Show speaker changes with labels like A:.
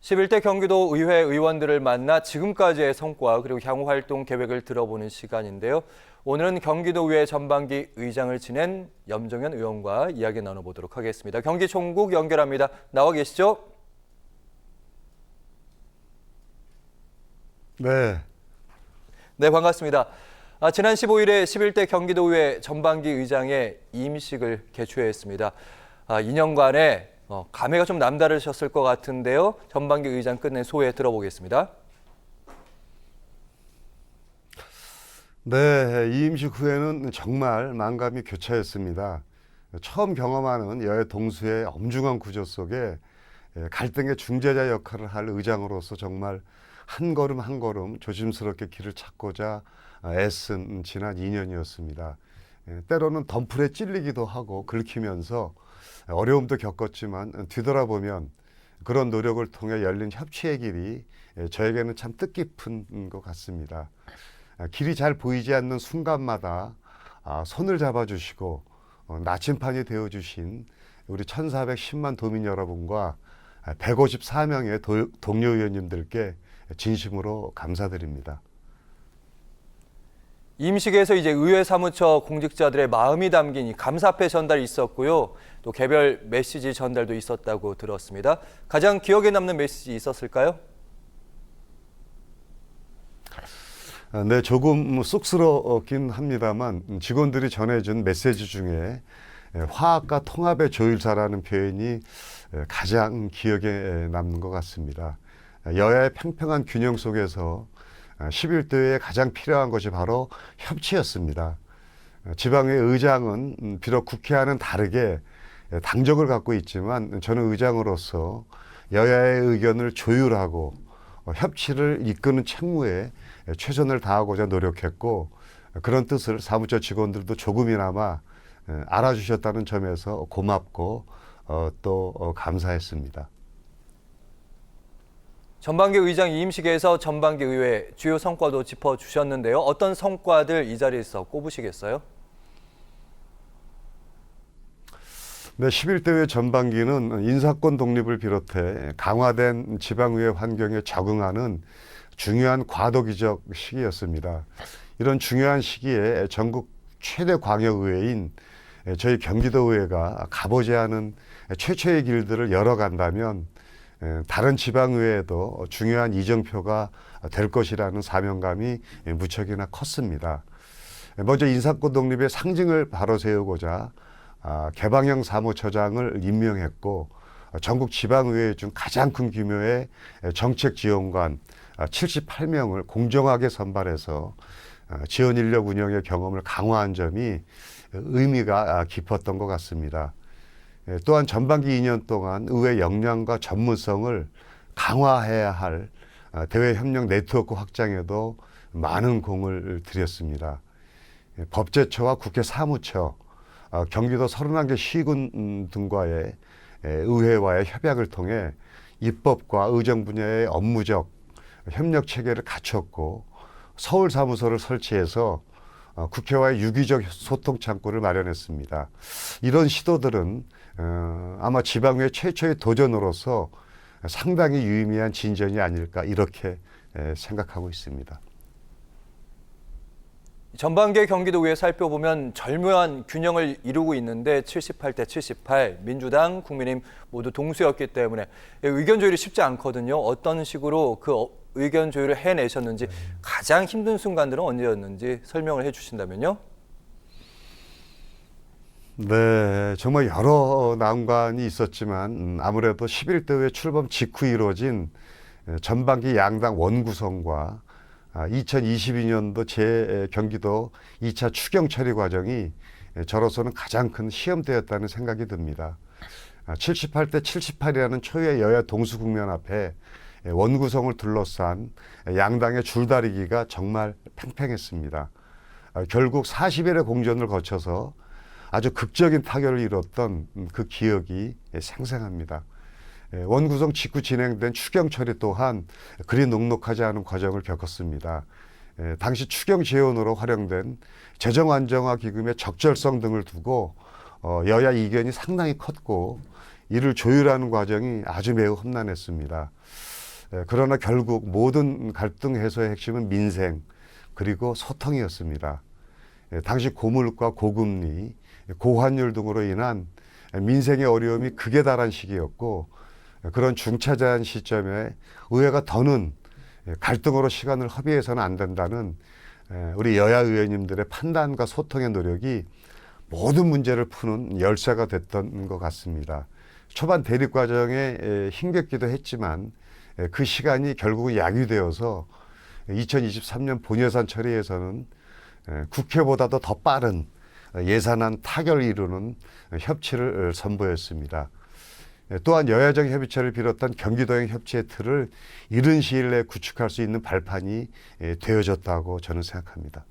A: 11대 경기도 의회 의원들을 만나 지금까지의 성과 그리고 향후 활동 계획을 들어보는 시간인데요. 오늘은 경기도의회 전반기 의장을 지낸 염정현 의원과 이야기 나눠보도록 하겠습니다. 경기 총국 연결합니다. 나와 계시죠?
B: 네,
A: 네, 반갑습니다. 아, 지난 15일에 11대 경기도의회 전반기 의장의 임식을 개최했습니다. 아, 2년간의 어, 감회가 좀 남다르셨을 것 같은데요. 전반기 의장 끝낸 소회 들어보겠습니다.
B: 네, 이 임식 후에는 정말 만감이 교차했습니다. 처음 경험하는 여야 동수의 엄중한 구조 속에 예, 갈등의 중재자 역할을 할 의장으로서 정말 한 걸음 한 걸음 조심스럽게 길을 찾고자 애쓴 지난 2년이었습니다. 예, 때로는 덤풀에 찔리기도 하고 긁히면서 어려움도 겪었지만 뒤돌아보면 그런 노력을 통해 열린 협치의 길이 예, 저에게는 참 뜻깊은 것 같습니다. 아, 길이 잘 보이지 않는 순간마다 아, 손을 잡아주시고 어, 나침판이 되어주신 우리 1,410만 도민 여러분과 154명의 도, 동료 의원님들께 진심으로 감사드립니다.
A: 임식에서 이제 의회 사무처 공직자들의 마음이 담긴 이 감사패 전달이 있었고요. 또 개별 메시지 전달도 있었다고 들었습니다. 가장 기억에 남는 메시지 있었을까요?
B: 아, 네, 조금 쑥스럽긴 합니다만 직원들이 전해준 메시지 중에 에, 화합과 통합의 조율사라는 표현이 에, 가장 기억에 남는 것 같습니다. 여야의 팽팽한 균형 속에서 11대에 가장 필요한 것이 바로 협치였습니다. 지방의 의장은 음, 비록 국회와는 다르게 당적을 갖고 있지만 저는 의장으로서 여야의 의견을 조율하고 어, 협치를 이끄는 책무에 최선을 다하고자 노력했고 그런 뜻을 사무처 직원들도 조금이나마 에, 알아주셨다는 점에서 고맙고 어, 또 어, 감사했습니다.
A: 전반기 의장 임식에서 전반기 의회 주요 성과도 짚어주셨는데요. 어떤 성과들 이 자리에서 꼽으시겠어요?
B: 네, 11대 회 전반기는 인사권 독립을 비롯해 강화된 지방의회 환경에 적응하는 중요한 과도기적 시기였습니다. 이런 중요한 시기에 전국 최대 광역의회인 저희 경기도의회가 가보지 않은 최초의 길들을 열어간다면 다른 지방의회에도 중요한 이정표가 될 것이라는 사명감이 무척이나 컸습니다. 먼저 인사권 독립의 상징을 바로 세우고자 아, 개방형 사무처장을 임명했고 전국 지방의회 중 가장 큰 규모의 정책 지원관 78명을 공정하게 선발해서 어, 지원 인력 운영의 경험을 강화한 점이 의미가 깊었던 것 같습니다. 예, 또한 전반기 2년 동안 의회 역량과 전문성을 강화해야 할 어, 대외 협력 네트워크 확장에도 많은 공을 들였습니다. 예, 법제처와 국회 사무처, 어, 경기도 31개 시군 음, 등과의 의회와의 협약을 통해 입법과 의정 분야의 업무적 협력 체계를 갖췄고 서울 사무소를 설치해서 어, 국회와의 유기적 소통 창구를 마련했습니다. 이런 시도들은 어, 아마 지방의회 최초의 도전으로서 상당히 유의미한 진전이 아닐까 이렇게 생각하고 있습니다.
A: 전반기 경기도의회 살펴보면 절묘한 균형을 이루고 있는데 78대 78 민주당, 국민의힘 모두 동수였기 때문에 의견 조율이 쉽지 않거든요. 어떤 식으로 그 어- 의견 조율을 해내셨는지 가장 힘든 순간들은 언제였는지 설명을 해주신다면요.
B: 네, 정말 여러 난관이 있었지만 음, 아무래도 11대 회 출범 직후 이루어진 에, 전반기 양당 원구성과 아, 2022년도 제 경기도 2차 추경 처리 과정이 에, 저로서는 가장 큰 시험대였다는 생각이 듭니다. 아, 78대 78이라는 초유의 여야 동수 국면 앞에 에, 원구성을 둘러싼 에, 양당의 줄다리기가 정말 팽팽했습니다. 아, 결국 40일의 공전을 거쳐서 아주 극적인 타결을 이뤘던 음, 그 기억이 생생합니다. 예, 원구성 직후 진행된 추경 처리 또한 그리 녹록하지 않은 과정을 겪었습니다. 예, 당시 추경 재원으로 활용된 재정 안정화 기금의 적절성 등을 두고 어, 여야 이견이 상당히 컸고 이를 조율하는 과정이 아주 매우 험난했습니다. 에, 그러나 결국 모든 갈등 해소의 핵심은 민생 그리고 소통이었습니다. 에, 당시 고물가, 고금리, 고환율 등으로 인한 민생의 어려움이 극에 달한 시기였고 에, 그런 중차대한 시점에 의회가 더는 갈등으로 시간을 허비해서는 안 된다는 에, 우리 여야 의원님들의 판단과 소통의 노력이 모든 문제를 푸는 열쇠가 됐던 것 같습니다. 초반 대립 과정에 에, 힘겹기도 했지만 에, 그 시간이 결국은 약이 되어서 2023년 본예산 처리에서는 에, 국회보다도 더 빠른 예산안 타결을 이루는 협치를 선보였습니다. 예, 또한 여야정 협의체를 비롯한 경기도형 협치의 틀을 이른 시일 내에 구축할 수 있는 발판이 예, 되어졌다고 저는 생각합니다.